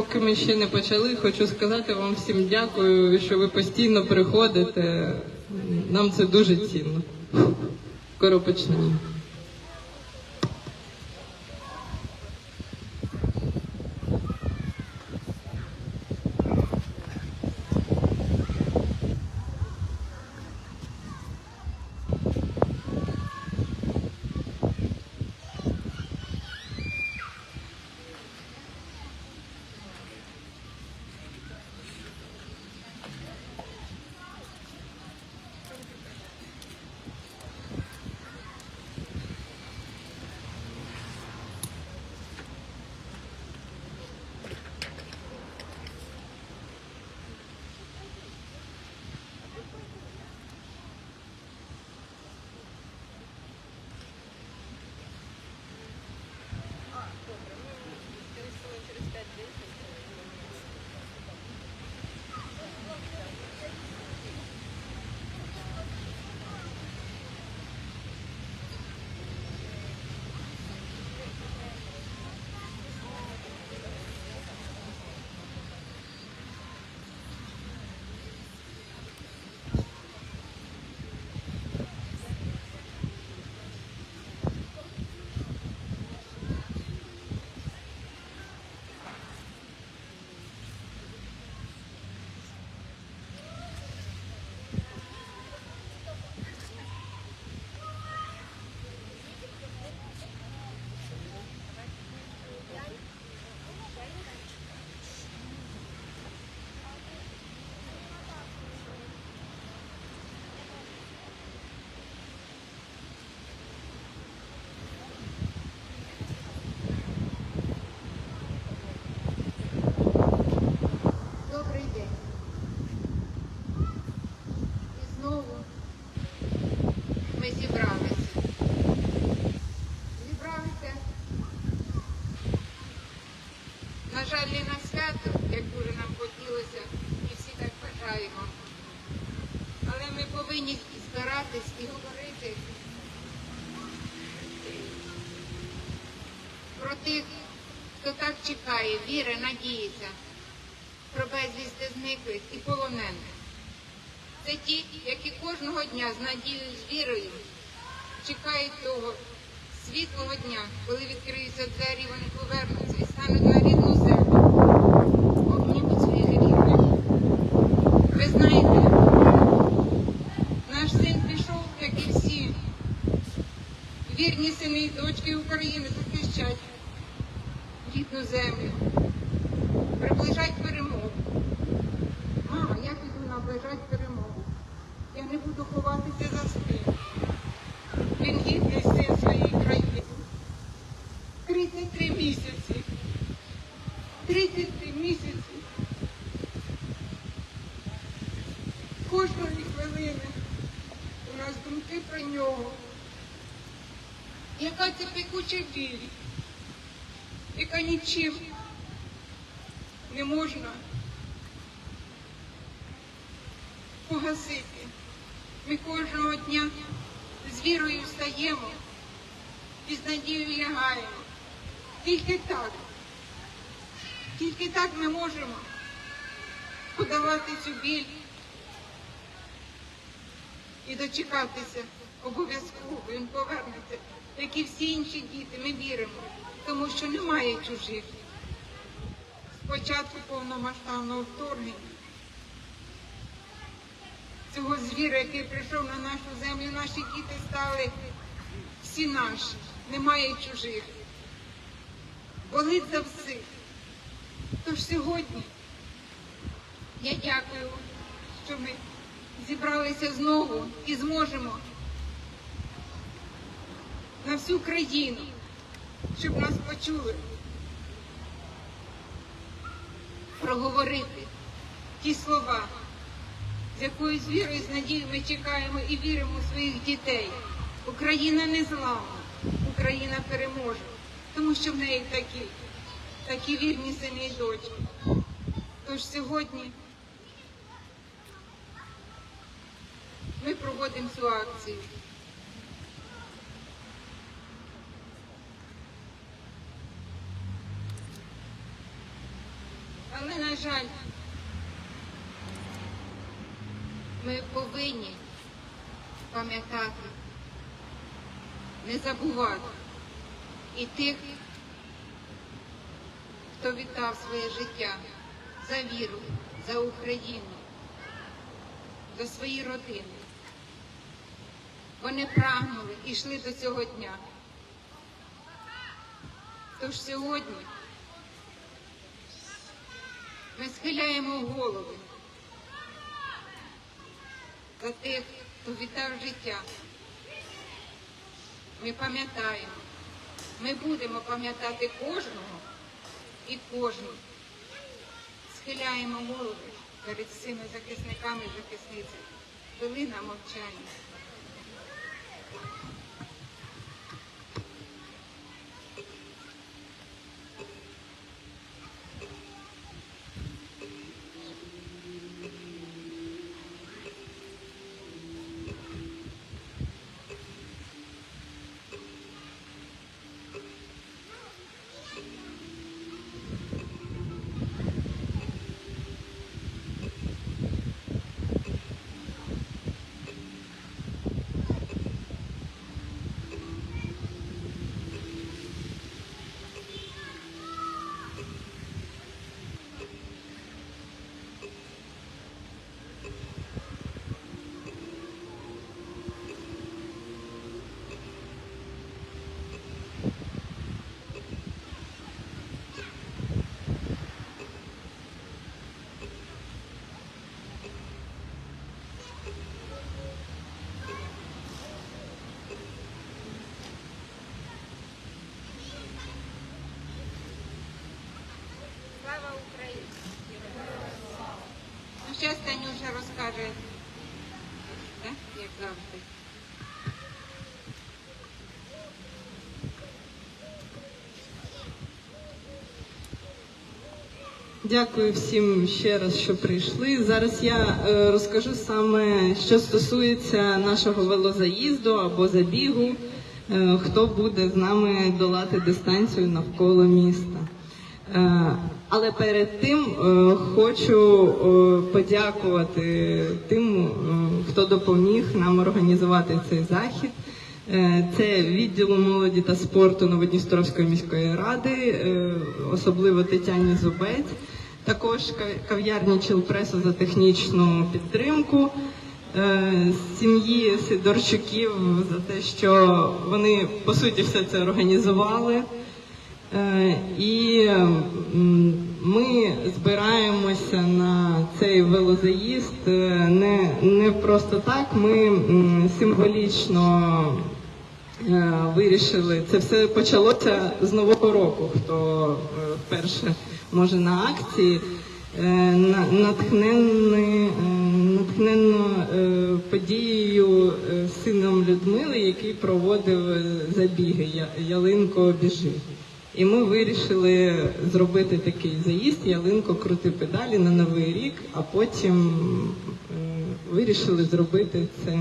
Поки ми ще не почали, хочу сказати вам всім дякую, що ви постійно приходите. Нам це дуже цінно. Скоро почнемо. Не на свято, як дуже нам хотілося, і всі так бажаємо. Але ми повинні збиратись і говорити про тих, хто так чекає, вірить, надіється про безвісти зниклих і полонених. Це ті, які кожного дня з надією, з вірою чекають того світлого дня, коли відкриються двері, вони повернуться і стануть на рідну землю, обнімуть своїх рідних. Ви знаєте, наш син пішов, як і всі, вірні дочки України захищать рідну землю приближать перемогу. Мама, я піду наближать перемогу. Я не буду ховатися за спину. Він гідний син своєї країни. 33 місяці. 33 місяці. Кожної хвилини у нас думки про нього. Яка це пекуча біль, яка нічим не можна погасити. Ми кожного дня з вірою встаємо і з надією лягаємо. Тільки так, тільки так ми можемо подавати цю біль і дочекатися. Обов'язково він повернеться, як і всі інші діти. Ми віримо, тому що немає чужих початку повномасштабного вторгнення. Цього звіра, який прийшов на нашу землю, наші діти стали всі наші, немає чужих. Болить за всіх. Тож сьогодні я дякую, що ми зібралися знову і зможемо на всю країну, щоб нас почули. проговорити ті слова, з якою з вірою, з надією ми чекаємо і віримо у своїх дітей. Україна не зламна, Україна переможе, тому що в неї такі, такі вірні сини і дочки. Тож сьогодні ми проводимо цю акцію. Жаль, ми повинні пам'ятати, не забувати і тих, хто віддав своє життя за віру, за Україну, за свої родини. Вони прагнули і йшли до цього дня. Тож сьогодні ми схиляємо голови за тих, хто віддав життя. Ми пам'ятаємо, ми будемо пам'ятати кожного і кожну. Схиляємо голови перед цими захисниками і захисницями. Хвилина мовчання. Слава Україні! Ну, ще Станюша розкаже, так, як завжди. Дякую всім ще раз, що прийшли. Зараз я е, розкажу саме, що стосується нашого велозаїзду або забігу, е, хто буде з нами долати дистанцію навколо міста. Е, але перед тим хочу подякувати тим, хто допоміг нам організувати цей захід. Це відділу молоді та спорту Новодністровської міської ради, особливо Тетяні Зубець, також ка- кав'ярні Чилпресу за технічну підтримку, е, сім'ї Сидорчуків за те, що вони по суті все це організували. Е, І ми збираємося на цей велозаїзд е, не, не просто так. Ми символічно вирішили. Це все почалося з нового року. Хто вперше може на акції. Е, на- Натхненний, е, натхненно е, подією сином Людмили, який проводив забіги Ялинко біжи. І ми вирішили зробити такий заїзд, ялинко крути педалі на новий рік, а потім вирішили зробити це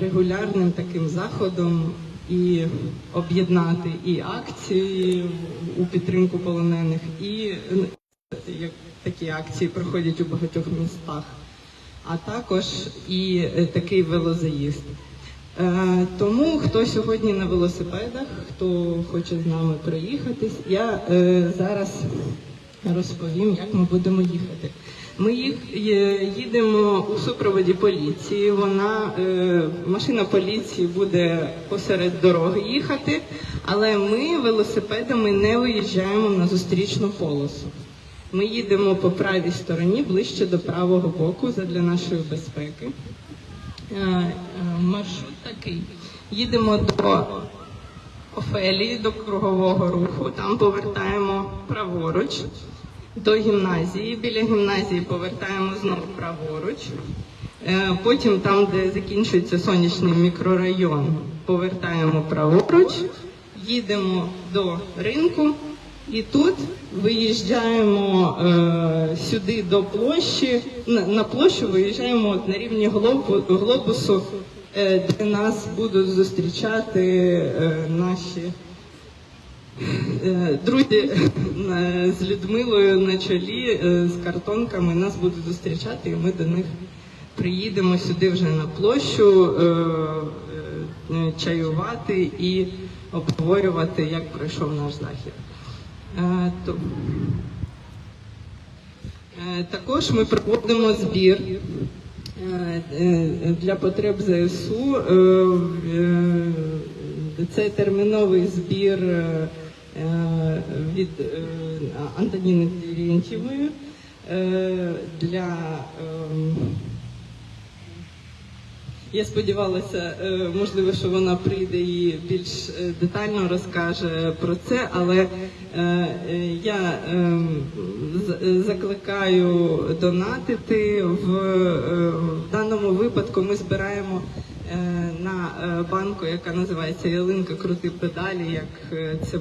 регулярним таким заходом і об'єднати і акції у підтримку полонених, і як такі акції проходять у багатьох містах, а також і е, такий велозаїзд. Е, Тому хто сьогодні на велосипедах, хто хоче з нами проїхатись, я е, зараз розповім, як ми будемо їхати. Ми їх е, їдемо у супроводі поліції. Вона е, машина поліції буде посеред дороги їхати, але ми велосипедами не виїжджаємо на зустрічну полосу. Ми їдемо по правій стороні, ближче до правого боку, для нашої безпеки. Е, Маршрут такий. Їдемо до Офелії, до кругового руху, там повертаємо праворуч, до гімназії. Біля гімназії повертаємо знову праворуч. Е, Потім там, де закінчується сонячний мікрорайон, повертаємо праворуч, їдемо до ринку. І тут виїжджаємо е, сюди до площі. На, на площу виїжджаємо на рівні глобусу, е, де нас будуть зустрічати е, наші Друзі з Людмилою на чолі е, з картонками нас будуть зустрічати, і ми до них приїдемо сюди вже на площу е, е, чаювати і обговорювати, як пройшов наш захід. Е, Е, Також ми проводимо збір е, е, для потреб ЗСУ. Е, е, Це терміновий збір е, е, від е, Антоніни Терентьєвої е, для ем, я сподівалася, е, можливо, що вона прийде і більш е, детально розкаже про це, але е, е, я ем, е, закликаю донатити. В, е, даному випадку ми збираємо е, на е, банку, яка називається Ялинка Крути педалі, як е, це е,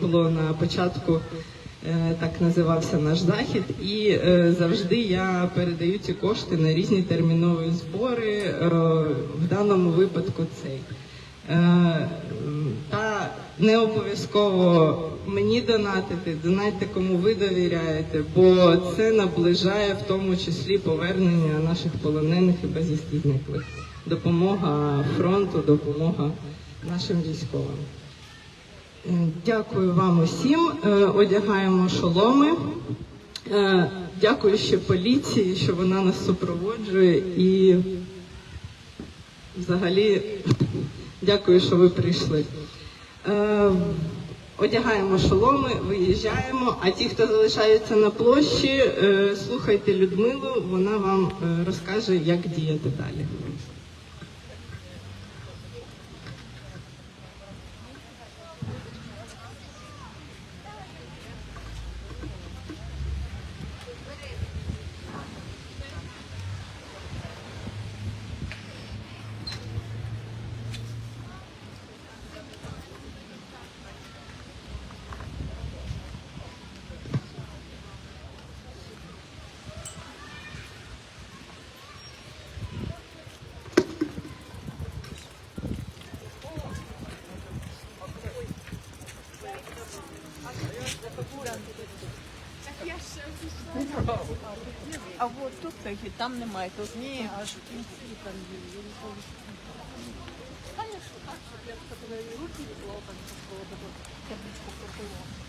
було на початку. Е, Так називався наш захід, і е, завжди я передаю ці кошти на різні термінові збори. е, В даному випадку цей. Та не обов'язково мені донатити, донайте кому ви довіряєте, бо це наближає в тому числі повернення наших полонених і безвісті. Допомога фронту, допомога нашим військовим. Е, Дякую вам усім. Е, Одягаємо шоломи. Е, Дякую ще поліції, що вона нас супроводжує. І взагалі дякую, що ви прийшли. Е, Одягаємо шоломи, виїжджаємо. А ті, хто залишаються на площі, е, слухайте Людмилу, вона вам е, розкаже, як діяти далі. А от тут такі, там немає. Тут ні, аж в кінці там є. Конечно, так, щоб я руки було так, щоб було табличку пропило.